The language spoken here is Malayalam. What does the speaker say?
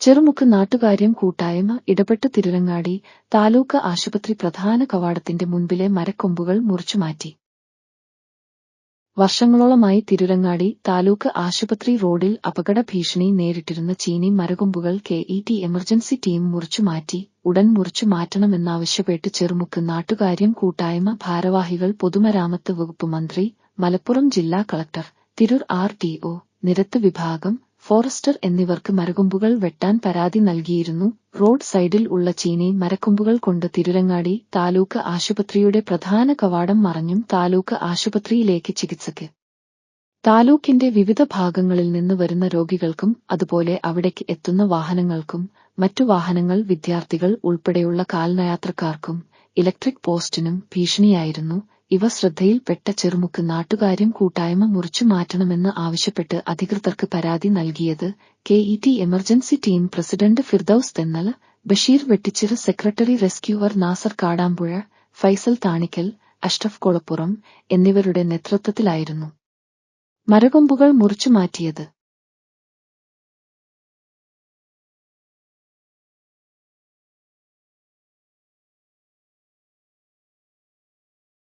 ചെറുമുക്ക് നാട്ടുകാര്യം കൂട്ടായ്മ ഇടപെട്ട് തിരുരങ്ങാടി താലൂക്ക് ആശുപത്രി പ്രധാന കവാടത്തിന്റെ മുൻപിലെ മരക്കൊമ്പുകൾ മുറിച്ചുമാറ്റി വർഷങ്ങളോളമായി തിരുരങ്ങാടി താലൂക്ക് ആശുപത്രി റോഡിൽ അപകട ഭീഷണി നേരിട്ടിരുന്ന ചീനി മരകൊമ്പുകൾ K E T emergency team മുറിച്ചുമാറ്റി ഉടൻ മുറിച്ചു മാറ്റണമെന്നാവശ്യപ്പെട്ട് ചെറുമുക്ക് നാട്ടുകാര്യം കൂട്ടായ്മ ഭാരവാഹികൾ പൊതുമരാമത്ത് വകുപ്പ് മന്ത്രി മലപ്പുറം ജില്ലാ collector Tirur R T O നിരത്ത് വിഭാഗം ഫോറസ്റ്റർ എന്നിവർക്ക് മരകൊമ്പുകൾ വെട്ടാൻ പരാതി നൽകിയിരുന്നു. റോഡ് സൈഡിൽ ഉള്ള ചീനി മരക്കൊമ്പുകൾ കൊണ്ട് തിരുരങ്ങാടി താലൂക്ക് ആശുപത്രിയുടെ പ്രധാന കവാടം മറഞ്ഞും താലൂക്ക് ആശുപത്രിയിലേക്ക് ചികിത്സയ്ക്ക് താലൂക്കിന്റെ വിവിധ ഭാഗങ്ങളിൽ നിന്ന് വരുന്ന രോഗികൾക്കും അതുപോലെ അവിടേക്ക് എത്തുന്ന വാഹനങ്ങൾക്കും മറ്റു വാഹനങ്ങൾ വിദ്യാർത്ഥികൾ ഉൾപ്പെടെയുള്ള കാൽനയാത്രക്കാർക്കും ഇലക്ട്രിക് പോസ്റ്റിനും ഭീഷണിയായിരുന്നു. ഇവ ശ്രദ്ധയിൽപ്പെട്ട ചെറുമുക്ക് നാട്ടുകാരും കൂട്ടായ്മ മുറിച്ചു മാറ്റണമെന്ന് ആവശ്യപ്പെട്ട് അധികൃതർക്ക് പരാതി നൽകിയത് K E T emergency team president Firdous Thennal Basheer Vettichira secretary rescuer Nasar Kadampuzha Faisal Thanikkal Ashraf Kolappuram എന്നിവരുടെ നേതൃത്വത്തിലായിരുന്നു. മരകൊമ്പുകൾ മുറിച്ചു മാറ്റിയത്